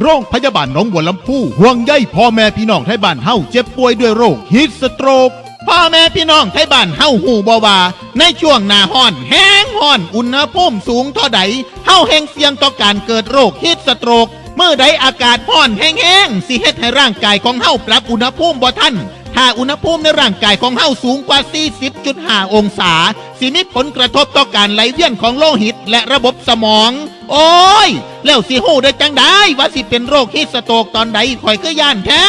โรงพยาบาลหนองบัวลำพูห่วงใยพ่อแม่พี่น้องไทยบ้านเฮาเจ็บป่วยด้วยโรคฮิตสโตรก พ่อแม่พี่น้องไทยบ้านเฮาหูบ่ว่า ในช่วงหน้าห้อนแห้งห้อนอุณหภูมิสูงเท่าใดเฮาแห่งเสี่ยงต่อการเกิดโรคฮิตสโตรกเมื่อใดอากาศห้อนแห้งๆสิเฮ็ดให้ร่างกายของเฮาปรับอุณหภูมิบ่ทันถ้าอุณหภูมิในร่างกายของเฮาสูงกว่า 40.5 องศาสิมีผลกระทบต่อการไหลเวียนของโลหิตและระบบสมอง โอ้ย แล้วสิฮู้ได้จังได้ว่าสิเป็นโรคฮิตสโตกตอนใดข่อยก็ย่านแท้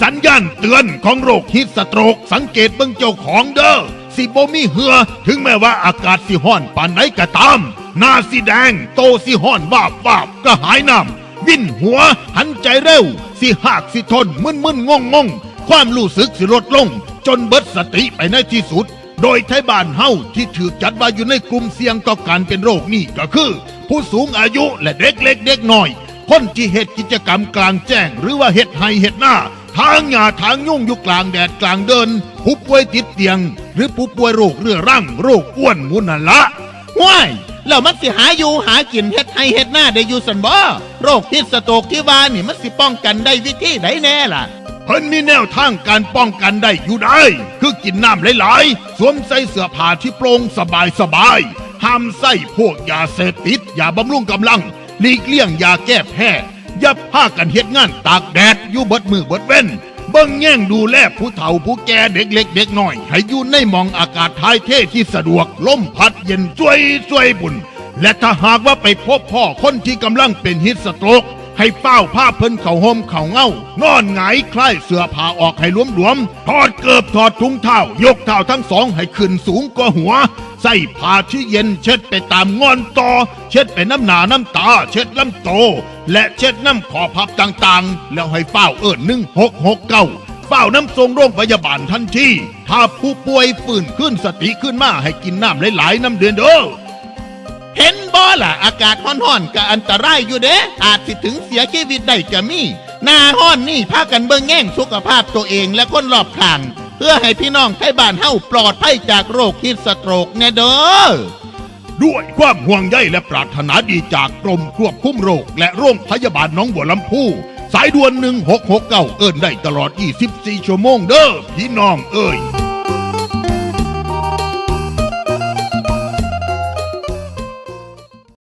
สัญญาณเตือนของโรคฮิตสโตรกสังเกตเบิ่งเจ้าของเด้อสิบ่มีเหือ ถึงแม้ว่าอากาศสิห้อนปานไหนก็ตาม หน้าสิแดง โตสิห้อนวาบวาบก็หายน้ำวิ่นหัว หันใจเร็ว สิหากสิทนมึนมึนงงงงความรู้สึกสิลดลง จนเบิดสติไปในที่สุด โดยไทยบ้านเฮาที่ถือจัดว่าอยู่ในกลุ่มเสี่ยงต่อการเป็นโรคนี้ก็คือ ผู้สูงอายุและเด็กเล็กเด็กน้อย คนที่เหตุกิจกรรมกลางแจ้ง หรือว่าเหตุไห้เหตุหน้า ทางหญ้าทางยุ่งอยู่กลางแดดกลางเดิน ผู้ป่วยติดเตียง หรือผู้ป่วยโรคเรื้อรังโรคอ้วนมุนนั่นละว้ายแล้วมันสิหาอยู่หากินเฮ็ดให้เฮ็ดหน้าได้อยู่สันบ่โรคที่สโตกที่ว่านี่มันสิป้องกันได้วิธีไหนแน่ล่ะ เพิ่นมีแนวทางการป้องกันได้อยู่ได้ คือกินน้ำหลายๆ สวมใส่เสื้อผ้าที่โปร่งสบายสบายๆห้ามใส่พวกยาเสพติดยาบำรุงกำลัง หลีกเลี่ยงยาแก้แพ้อย่าพากันเฮ็ดงานตากแดดอยู่เบิดมือเบิดเว้นเบิ่งแย่งดูแลผู้เฒ่าผู้แก่เด็กเล็กเด็กน้อย ให้อยู่ในมองอากาศถ่ายเท่ที่สะดวกลมพัดเย็นช่วยช่วยบุญ และถ้าหากว่าไปพบพ่อคนที่กำลังเป็นฮิตสโตรก ให้เฝ้าผ้าเพิ่นเข่าห่มเข่าเงานอนหงายคล้ายเสื้อผ้าออกให้หลวมๆถอดเกิบถอดถุงเท้ายกเท้าทั้งสองให้ขึ้นสูงกว่าหัว ใส่ผ้าที่เย็นเช็ดไปตามงอนต่อ เช็ดไปน้ำหนาน้ำตา เช็ดลำโต และเช็ดน้ำขอพับต่างๆ แล้วให้เฝ้าเอิญหนึ่งหกหกเก้าเฝ้าน้ำทรงโรงพยาบาลทันทีถ้าผู้ป่วยฟื้นขึ้นสติขึ้นมาให้กินน้ำหลายๆน้ำเดือนเด้อ บ่ล่ะ อากาศร้อนๆก็อันตรายอยู่เด้อาจสิถึงเสียชีวิตได้ก็มีหน้าห้อนนี่พากันเบิ่งแง่งสุขภาพตัวเองและคนรอบข้าง เพื่อให้พี่น้องไทยบ้านเฮาปลอดภัยจากโรคฮิตสโตรกแน่เด้อด้วยความห่วงใยและปรารถนาดีจากกรมควบคุมโรค และโรงพยาบาลน้องบัวลำพูสายด่วน 1669 เอิ้นได้ตลอด 24 ชั่วโมงเด้อพี่น้องเอ้ย